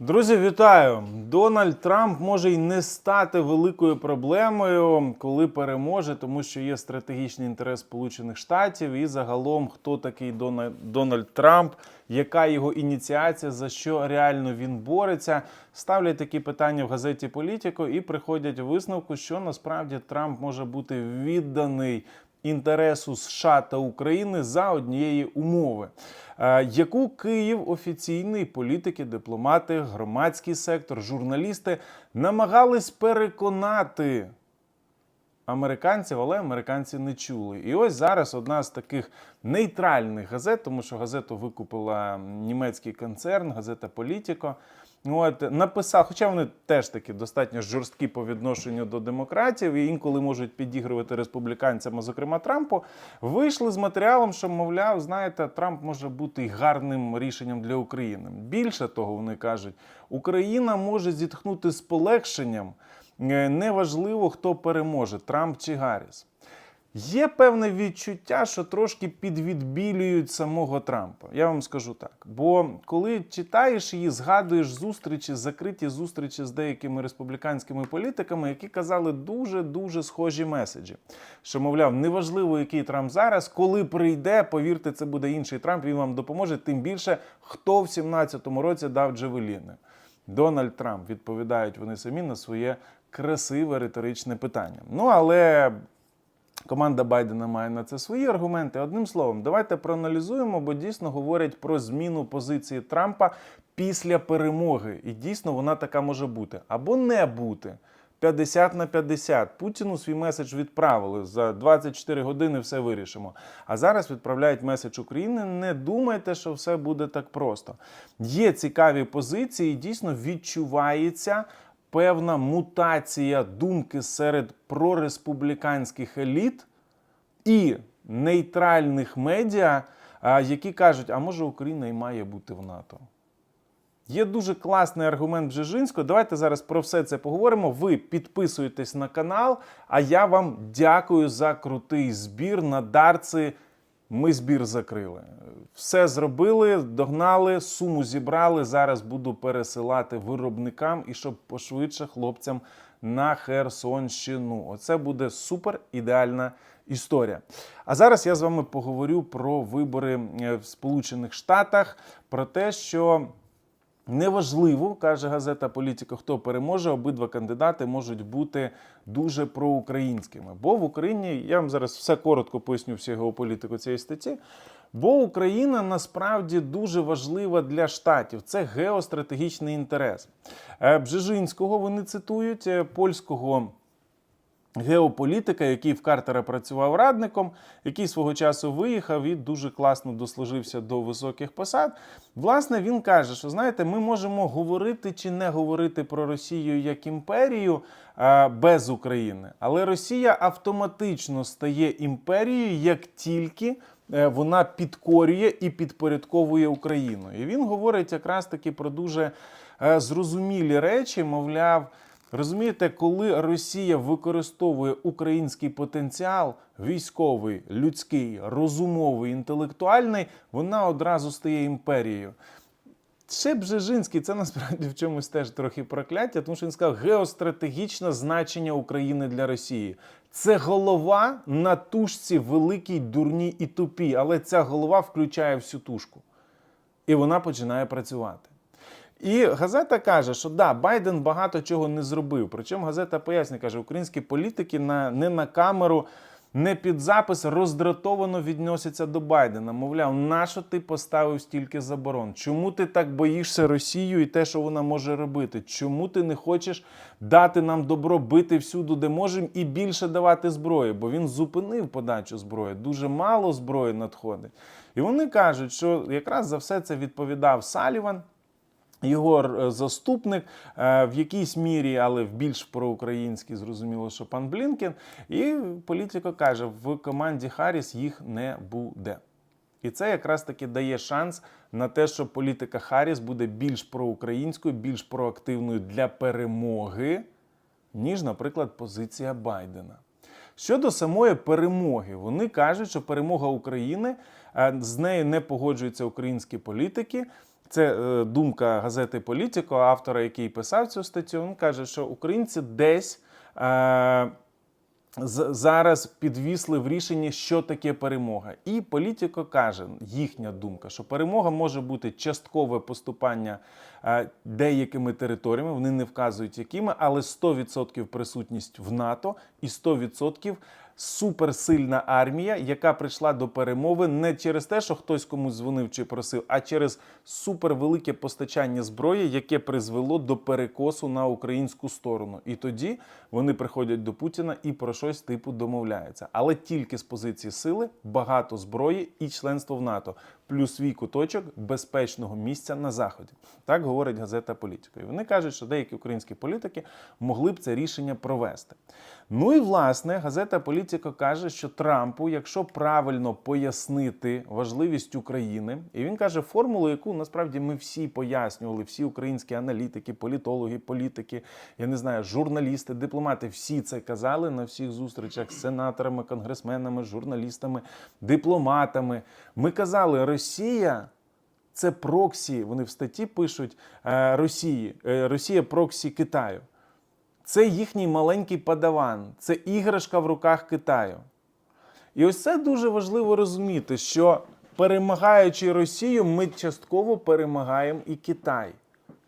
Друзі, вітаю! Дональд Трамп може й не стати великою проблемою, коли переможе, тому що є стратегічний інтерес Сполучених Штатів і загалом хто такий Дона- Дональд Трамп, яка його ініціація, за що реально він бореться. Ставлять такі питання в газеті Політіко і приходять висновку, що насправді Трамп може бути відданий інтересу США та України за однієї умови, е, яку Київ офіційний політики, дипломати, громадський сектор, журналісти намагались переконати американців, але американці не чули. І ось зараз одна з таких нейтральних газет, тому що газету викупила німецький концерн, газета Політіко. От написав, хоча вони теж таки достатньо жорсткі по відношенню до демократів і інколи можуть підігрувати республіканцям, зокрема Трампу, вийшли з матеріалом, що мовляв, знаєте, Трамп може бути гарним рішенням для України. Більше того, вони кажуть, Україна може зітхнути з полегшенням. Е, Неважливо, хто переможе, Трамп чи Гарріс. Є певне відчуття, що трошки підвідбілюють самого Трампа. Я вам скажу так. Бо коли читаєш її, згадуєш зустрічі, закриті зустрічі з деякими республіканськими політиками, які казали дуже дуже схожі меседжі. Що, мовляв, неважливо, який Трамп зараз, коли прийде, повірте, це буде інший Трамп, він вам допоможе. Тим більше, хто в 17-му році дав Джавеліни. Дональд Трамп відповідають вони самі на своє красиве риторичне питання. Ну але команда Байдена має на це свої аргументи. Одним словом, давайте проаналізуємо, бо дійсно говорять про зміну позиції Трампа після перемоги. І дійсно вона така може бути або не бути. 50 на 50. Путіну свій меседж відправили за 24 години. Все вирішимо. А зараз відправляють меседж України. Не думайте, що все буде так просто. Є цікаві позиції, дійсно відчувається певна мутація думки серед прореспубліканських еліт і нейтральних медіа, які кажуть, а може Україна і має бути в НАТО. Є дуже класний аргумент Бжежинського. Давайте зараз про все це поговоримо. Ви підписуєтесь на канал, а я вам дякую за крутий збір на дарці. Ми збір закрили. Все зробили, догнали, суму зібрали. Зараз буду пересилати виробникам і щоб пошвидше хлопцям на Херсонщину. Оце буде супер ідеальна історія. А зараз я з вами поговорю про вибори е, в Сполучених Штатах, про те, що. Неважливо, каже газета Політика, хто переможе, обидва кандидати можуть бути дуже проукраїнськими. Бо в Україні я вам зараз все коротко поясню всю геополітику цієї статті. Бо Україна насправді дуже важлива для штатів. Це геостратегічний інтерес. Е, Бжежинського вони цитують е, польського геополітика, який в Картера працював радником, який свого часу виїхав і дуже класно дослужився до високих посад. Власне, він каже, що знаєте, ми можемо говорити чи не говорити про Росію як імперію без України, але Росія автоматично стає імперією, як тільки е, вона підкорює і підпорядковує Україну. І він говорить якраз таки про дуже е, зрозумілі речі, мовляв. Розумієте, коли Росія використовує український потенціал, військовий, людський, розумовий, інтелектуальний, вона одразу стає імперією. Ще Бжежинський, це насправді в чомусь теж трохи прокляття, тому що він сказав геостратегічне значення України для Росії. Це голова на тушці великій, дурній і тупій, але ця голова включає всю тушку. І вона починає працювати. І газета каже, що да, Байден багато чого не зробив. Причому газета пояснює, каже, українські політики на, не на камеру, не під запис роздратовано відносяться до Байдена. Мовляв, нащо ти поставив стільки заборон? Чому ти так боїшся Росію і те, що вона може робити? Чому ти не хочеш дати нам добро бити всюди, де можемо, і більше давати зброї? Бо він зупинив подачу зброї. Дуже мало зброї надходить. І вони кажуть, що якраз за все це відповідав Саліван. Його е, заступник е, в якійсь мірі, але в більш проукраїнській, зрозуміло, що пан Блінкен. І політико каже, в команді Харріс їх не буде. І це якраз таки дає шанс на те, що політика Харріс буде більш проукраїнською, більш проактивною для перемоги, ніж, наприклад, позиція Байдена. Щодо самої перемоги, вони кажуть, що перемога України е, з нею не погоджуються українські політики. Це е, думка газети Політіко, автора, який писав цю статтю. Він каже, що українці десь. Е, зараз підвісли в рішенні, що таке перемога. І політико каже, їхня думка, що перемога може бути часткове поступання е, деякими територіями, вони не вказують якими, але 100% присутність в НАТО і 100% суперсильна армія, яка прийшла до перемови не через те, що хтось комусь дзвонив чи просив, а через супервелике постачання зброї, яке призвело до перекосу на українську сторону. І тоді вони приходять до Путіна і про щось типу домовляються. Але тільки з позиції сили, багато зброї і членство в НАТО, плюс свій куточок безпечного місця на заході. Так говорить газета Політика. І вони кажуть, що деякі українські політики могли б це рішення провести. Ну і власне газета Політика каже, що Трампу, якщо правильно пояснити важливість України, і він каже формулу, яку насправді ми всі пояснювали, всі українські аналітики, політологи, політики, я не знаю, журналісти, дипломати, всі це казали на всіх зустрічах з сенаторами, конгресменами, журналістами, дипломатами. Ми казали, Росія. Це проксі. Вони в статті пишуть е, Росії. е, Росія проксі Китаю. Це їхній маленький падаван, це іграшка в руках Китаю. І ось це дуже важливо розуміти, що перемагаючи Росію, ми частково перемагаємо і Китай.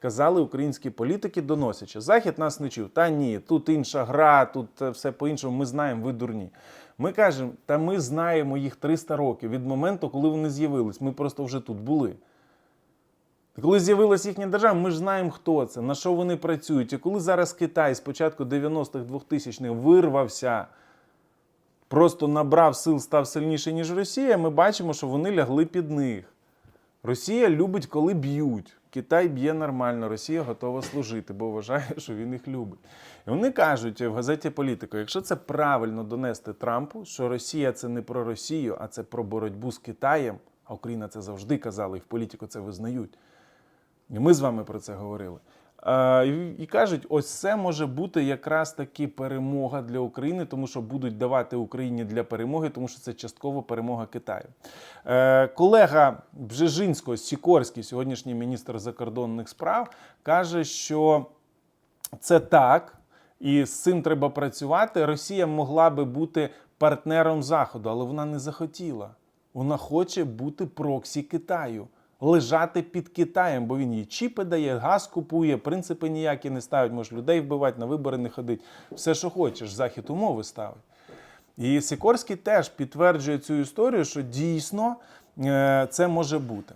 Казали українські політики, доносячи. Захід нас не чув. Та ні, тут інша гра, тут е, все по-іншому. Ми знаємо, ви дурні. Ми кажемо, та ми знаємо їх 300 років від моменту, коли вони з'явились. Ми просто вже тут були. Коли з'явилася їхня держава, ми ж знаємо, хто це, на що вони працюють. І коли зараз Китай з початку 90-х 2000-х вирвався, просто набрав сил, став сильніше, ніж Росія, ми бачимо, що вони лягли під них. Росія любить, коли б'ють. Китай б'є нормально, Росія готова служити, бо вважає, що він їх любить. І вони кажуть в газеті Політико, якщо це правильно донести Трампу, що Росія це не про Росію, а це про боротьбу з Китаєм, а Україна це завжди казала, і в політику це визнають. І ми з вами про це говорили. Е, і, кажуть, ось це може бути якраз таки перемога для України, тому що будуть давати Україні для перемоги, тому що це частково перемога Китаю. Е, колега Бжежинського, Сікорський, сьогоднішній міністр закордонних справ, каже, що це так, і з цим треба працювати. Росія могла би бути партнером Заходу, але вона не захотіла. Вона хоче бути проксі Китаю, лежати під Китаєм, бо він їй чіпи дає, газ купує, принципи ніякі не ставить, може людей вбивати, на вибори не ходить. Все, що хочеш, захід умови ставить. І Сікорський теж підтверджує цю історію, що дійсно е, це може бути.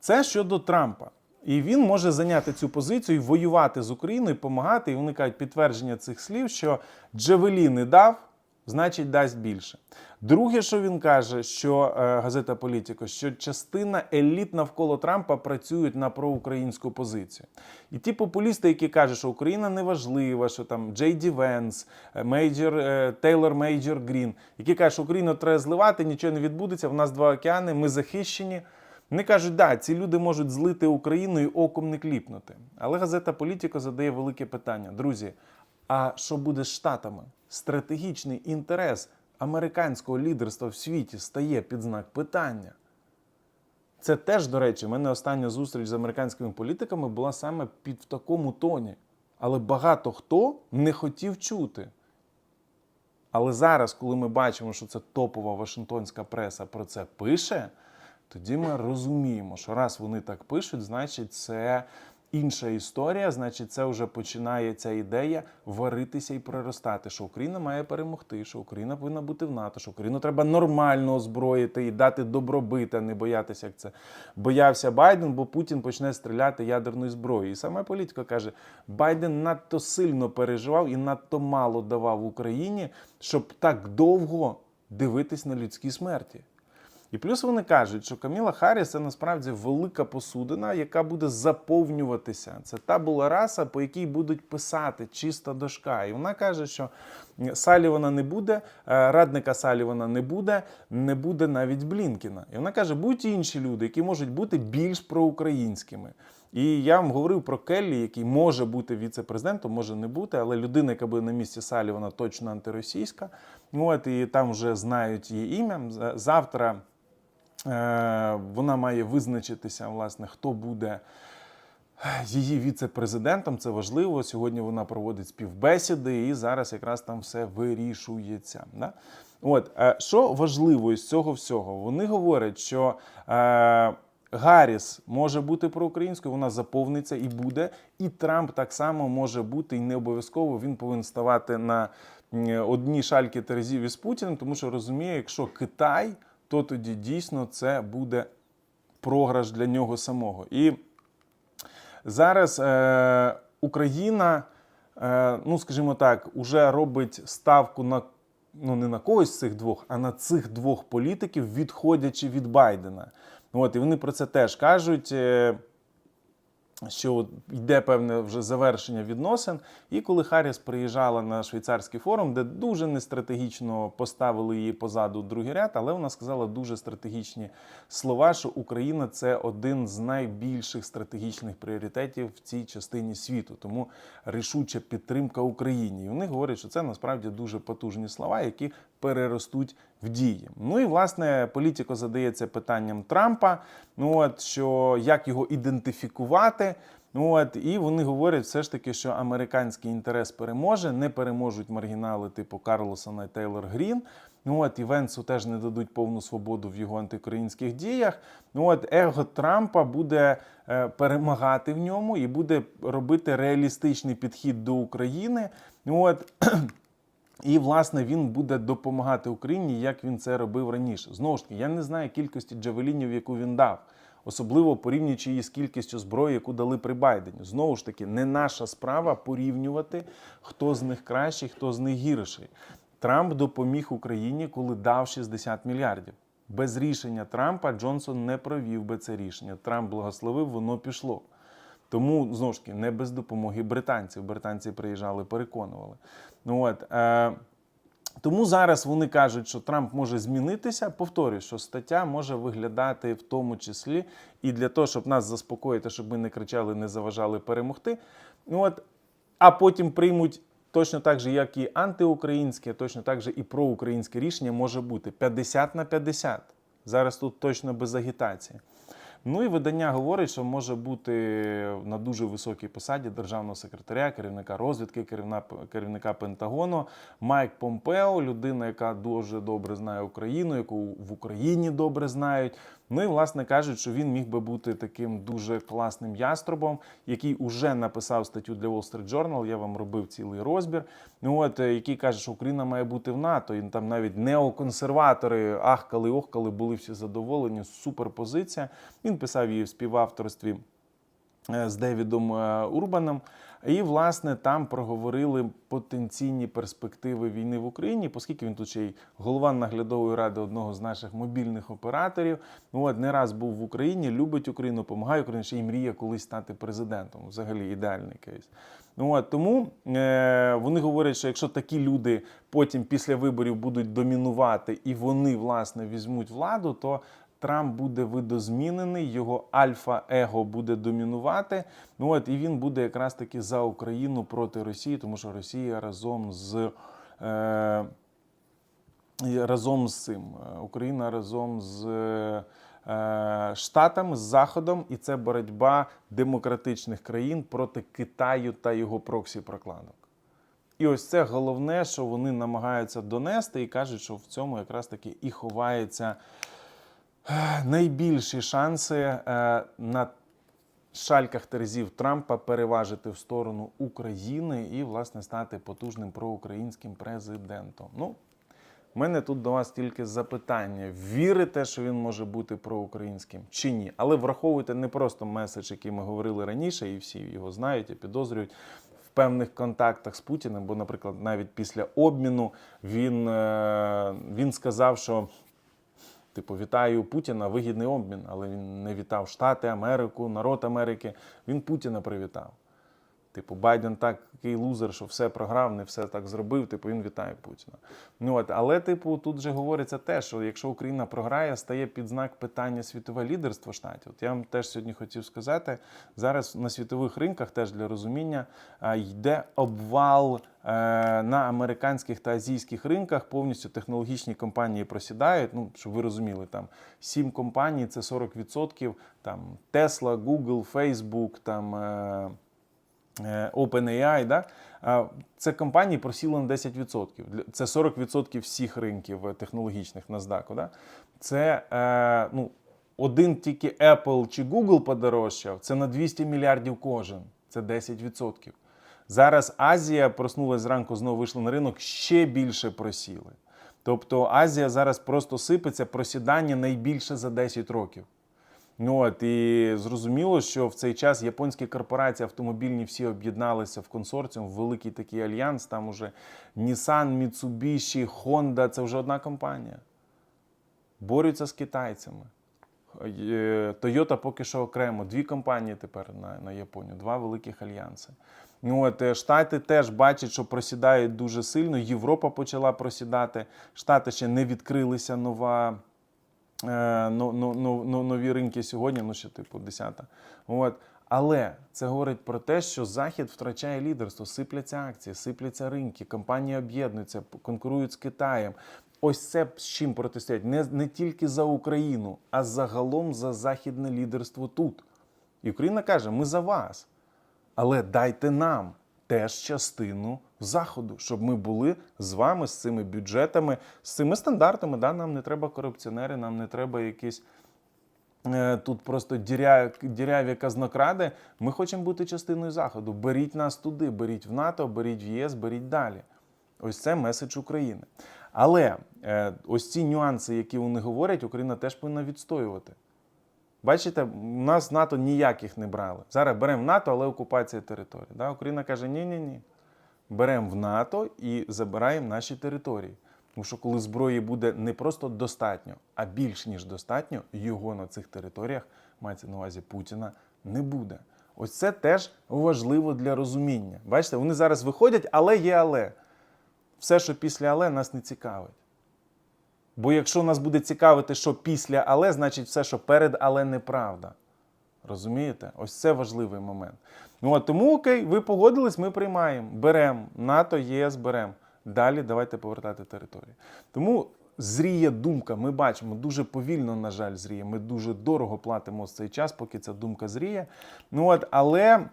Це щодо Трампа. І він може зайняти цю позицію і воювати з Україною, допомагати. І вони кажуть підтвердження цих слів, що Джавелі не дав, значить дасть більше. Друге, що він каже, що е, газета Політико, що частина еліт навколо Трампа працюють на проукраїнську позицію. І ті популісти, які кажуть, що Україна не важлива, що там Джей Ді Венс, е, Мейджор, е, Тейлор Мейджор Грін, які кажуть, що Україну треба зливати, нічого не відбудеться. В нас два океани, ми захищені. Вони кажуть, да, ці люди можуть злити Україну і оком не кліпнути. Але газета Політико задає велике питання. Друзі, а що буде з Штатами? Стратегічний інтерес американського лідерства в світі стає під знак питання. Це теж, до речі, в мене остання зустріч з американськими політиками була саме під в такому тоні. Але багато хто не хотів чути. Але зараз, коли ми бачимо, що це топова Вашингтонська преса про це пише, тоді ми розуміємо, що раз вони так пишуть, значить це інша історія, значить, це вже починає ця ідея варитися і проростати, що Україна має перемогти, що Україна повинна бути в НАТО, що Україну треба нормально озброїти і дати добробит, а не боятися, як це боявся Байден, бо Путін почне стріляти ядерною зброєю. І саме політика каже: Байден надто сильно переживав і надто мало давав Україні, щоб так довго дивитись на людські смерті. І плюс вони кажуть, що Каміла Харріс це насправді велика посудина, яка буде заповнюватися. Це та була раса, по якій будуть писати чиста дошка. І вона каже, що Салівана не буде, е, радника Салівана не буде, не буде навіть Блінкіна. І вона каже, будь інші люди, які можуть бути більш проукраїнськими. І я вам говорив про Келлі, який може бути віце-президентом, може не бути, але людина, яка буде на місці Салівана, точно антиросійська. От і там вже знають її ім'я. Завтра. Е, Вона має визначитися, власне, хто буде її віце-президентом. Це важливо. Сьогодні вона проводить співбесіди, і зараз якраз там все вирішується. Да? От е, що важливо із цього всього? Вони говорять, що е, Гарріс може бути проукраїнською, вона заповниться і буде. І Трамп так само може бути, і не обов'язково він повинен ставати на одні шальки терезів із Путіним, тому що розуміє, якщо Китай, то тоді дійсно це буде програш для нього самого. І зараз е, Україна, е, ну скажімо так, уже робить ставку на ну не на когось з цих двох, а на цих двох політиків, відходячи від Байдена. От і вони про це теж кажуть. Що йде певне вже завершення відносин. І коли Харріс приїжджала на швейцарський форум, де дуже нестратегічно поставили її позаду другий ряд, але вона сказала дуже стратегічні слова, що Україна це один з найбільших стратегічних пріоритетів в цій частині світу. Тому рішуча підтримка Україні. І вони говорять, що це насправді дуже потужні слова, які переростуть в дії. Ну і власне політико задається питанням Трампа. Ну от що як його ідентифікувати. Ну от і вони говорять все ж таки, що американський інтерес переможе, не переможуть маргінали типу Карлосона і Тейлор Грін. Ну от і теж не дадуть повну свободу в його антиукраїнських діях. Ну от его Трампа буде е, перемагати в ньому і буде робити реалістичний підхід до України. Ну от і, власне, він буде допомагати Україні, як він це робив раніше. Знову ж таки, я не знаю кількості джавелінів, яку він дав, особливо порівнюючи її з кількістю зброї, яку дали при Байдені. Знову ж таки, не наша справа порівнювати, хто з них кращий, хто з них гірший. Трамп допоміг Україні, коли дав 60 мільярдів. Без рішення Трампа Джонсон не провів би це рішення. Трамп благословив, воно пішло. Тому знову ж таки не без допомоги британців. Британці приїжджали, переконували. Ну от е, тому зараз вони кажуть, що Трамп може змінитися. Повторюю, що стаття може виглядати в тому числі і для того, щоб нас заспокоїти, щоб ми не кричали, не заважали перемогти. Ну от, а потім приймуть. Точно так же, як і антиукраїнське, точно так же і проукраїнське рішення може бути 50 на 50. Зараз тут точно без агітації. Ну і видання говорить, що може бути на дуже високій посаді державного секретаря, керівника розвідки, керівна, керівника Пентагону Майк Помпео, людина, яка дуже добре знає Україну, яку в Україні добре знають. Ну і власне кажуть, що він міг би бути таким дуже класним яструбом, який уже написав статтю для Wall Street Journal, Я вам робив цілий розбір. Ну от е, який каже, що Україна має бути в НАТО, і там навіть неоконсерватори ахкали, охкали, були всі задоволені. Суперпозиція. Він писав її в співавторстві е, з Девідом е, Урбаном. І, власне, там проговорили потенційні перспективи війни в Україні, оскільки він тут ще й голова наглядової ради одного з наших мобільних операторів. Ну, от не раз був в Україні, любить Україну, допомагає Україні, ще й мріє колись стати президентом. Взагалі ідеальний кейс. Ну от тому е, вони говорять, що якщо такі люди потім після виборів будуть домінувати і вони власне візьмуть владу, то Трамп буде видозмінений, його альфа-его буде домінувати. Ну от і він буде якраз таки за Україну проти Росії, тому що Росія разом з е, разом з цим е, Україна разом з е, Штатами, з Заходом, і це боротьба демократичних країн проти Китаю та його проксі прокладок. І ось це головне, що вони намагаються донести, і кажуть, що в цьому якраз таки і ховається найбільші шанси е, на шальках терезів Трампа переважити в сторону України і, власне, стати потужним проукраїнським президентом. Ну, в мене тут до вас тільки запитання: вірите, що він може бути проукраїнським чи ні? Але враховуйте не просто меседж, який ми говорили раніше, і всі його знають і підозрюють. В певних контактах з Путіним, бо, наприклад, навіть після обміну він, е, він сказав, що Типу, вітаю Путіна, вигідний обмін, але він не вітав Штати, Америку, народ Америки. Він Путіна привітав. Типу, Байден такий лузер, що все програв, не все так зробив. Типу, він вітає Путіна. Ну от, але, типу, тут же говориться те, що якщо Україна програє, стає під знак питання світове лідерство штатів. От я вам теж сьогодні хотів сказати, зараз на світових ринках теж для розуміння йде обвал е, на американських та азійських ринках. Повністю технологічні компанії просідають. Ну, щоб ви розуміли, там сім компаній це 40%, там Tesla, Google, Facebook, там. Е, OpenAI, да? це компанії просіли на 10%. Це 40% всіх ринків е, технологічних NASDAQ. Да? Це е, ну, один тільки Apple чи Google подорожчав, це на 200 мільярдів кожен. Це 10%. Зараз Азія проснулась зранку, знову вийшла на ринок, ще більше просіли. Тобто Азія зараз просто сипеться просідання найбільше за 10 років. Ну от і зрозуміло, що в цей час японські корпорації автомобільні всі об'єдналися в консорціум, в великий такий альянс. Там уже Nissan, Mitsubishi, Honda – це вже одна компанія. Борються з китайцями. Е, Toyota поки що окремо. Дві компанії тепер на, на Японію, два великих альянси. Ну, от, е, Штати теж бачать, що просідають дуже сильно. Європа почала просідати. Штати ще не відкрилися нова ну, ну, ну, ну, нові ринки сьогодні, ну ще типу 10. От. Але це говорить про те, що Захід втрачає лідерство, сипляться акції, сипляться ринки, компанії об'єднуються, конкурують з Китаєм. Ось це з чим протистоять не, не тільки за Україну, а загалом за західне лідерство тут. І Україна каже: ми за вас. Але дайте нам теж частину заходу, щоб ми були з вами з цими бюджетами, з цими стандартами. Да? Нам не треба корупціонери, нам не треба якісь е, тут просто діря, діряві казнокради. Ми хочемо бути частиною заходу. Беріть нас туди, беріть в НАТО, беріть в ЄС, беріть далі. Ось це меседж України. Але е, ось ці нюанси, які вони говорять, Україна теж повинна відстоювати. Бачите, у нас НАТО ніяких не брали. Зараз беремо в НАТО, але окупація території. Да? Україна каже: ні-ні-ні. Беремо в НАТО і забираємо наші території. Тому що коли зброї буде не просто достатньо, а більш ніж достатньо, його на цих територіях, мається на увазі Путіна, не буде. Ось це теж важливо для розуміння. Бачите, вони зараз виходять, але є але. Все, що після але, нас не цікавить. Бо якщо нас буде цікавити, що після але, значить все, що перед але неправда. Розумієте? Ось це важливий момент. Ну от тому окей, ви погодились, ми приймаємо. Беремо НАТО, ЄС беремо. Далі давайте повертати території. Тому зріє думка. Ми бачимо дуже повільно, на жаль, зріє. Ми дуже дорого платимо з цей час, поки ця думка зріє. Ну от, але.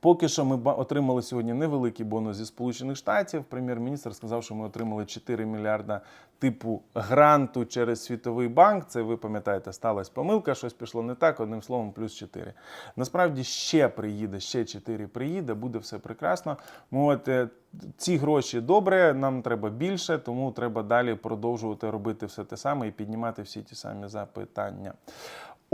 Поки що ми отримали сьогодні невеликий бонус зі Сполучених Штатів. Прем'єр-міністр сказав, що ми отримали 4 мільярда типу гранту через Світовий банк. Це ви пам'ятаєте, сталася помилка, щось пішло не так. Одним словом, плюс 4. Насправді ще приїде, ще 4 приїде, буде все прекрасно. Ну, От е, ці гроші добре, нам треба більше, тому треба далі продовжувати робити все те саме і піднімати всі ті самі запитання.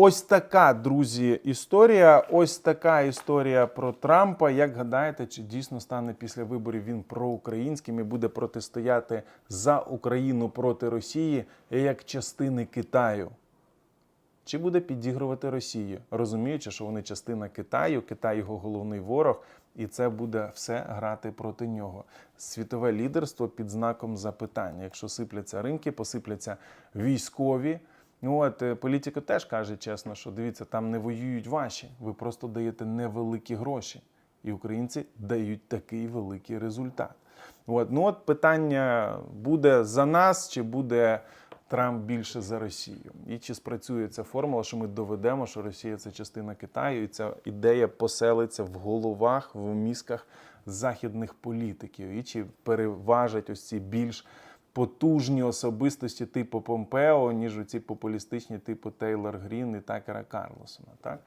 Ось така, друзі, історія. Ось така історія про Трампа. Як гадаєте, чи дійсно стане після виборів він проукраїнським і буде протистояти за Україну проти Росії як частини Китаю? Чи буде підігрувати Росію, розуміючи, що вони частина Китаю, Китай його головний ворог, і це буде все грати проти нього. Світове лідерство під знаком запитання. Якщо сипляться ринки, посипляться військові. Ну от е, політика теж каже чесно, що дивіться, там не воюють ваші, ви просто даєте невеликі гроші. І українці дають такий великий результат. От, ну от питання буде за нас, чи буде Трамп більше за Росію? І чи спрацює ця формула, що ми доведемо, що Росія це частина Китаю, і ця ідея поселиться в головах, в мізках західних політиків, і чи переважать ось ці більш потужні особистості типу Помпео, ніж ці популістичні типу Тейлор Грін і Такера Карлосона. Так?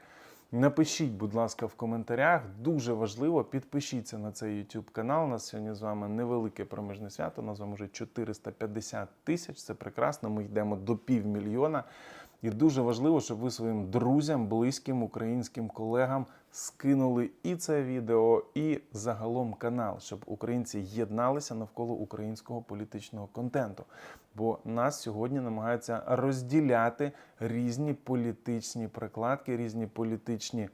Напишіть, будь ласка, в коментарях. Дуже важливо, підпишіться на цей YouTube канал. У нас сьогодні з вами невелике проміжне свято. У нас з вами вже 450 тисяч. Це прекрасно. Ми йдемо до півмільйона. І дуже важливо, щоб ви своїм друзям, близьким українським колегам скинули і це відео, і загалом канал, щоб українці єдналися навколо українського політичного контенту. Бо нас сьогодні намагаються розділяти різні політичні прикладки, різні політичні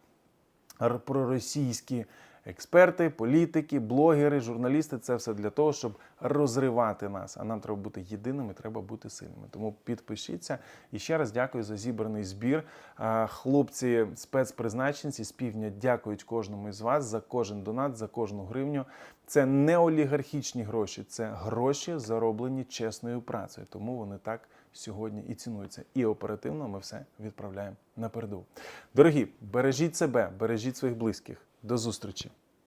проросійські експерти, політики, блогери, журналісти це все для того, щоб розривати нас. А нам треба бути єдиними, треба бути сильними. Тому підпишіться. І ще раз дякую за зібраний збір. Хлопці, спецпризначенці з півдня дякують кожному із вас за кожен донат, за кожну гривню. Це не олігархічні гроші, це гроші, зароблені чесною працею. Тому вони так сьогодні і цінуються. І оперативно ми все відправляємо напереду. Дорогі, бережіть себе, бережіть своїх близьких. До зустрічі!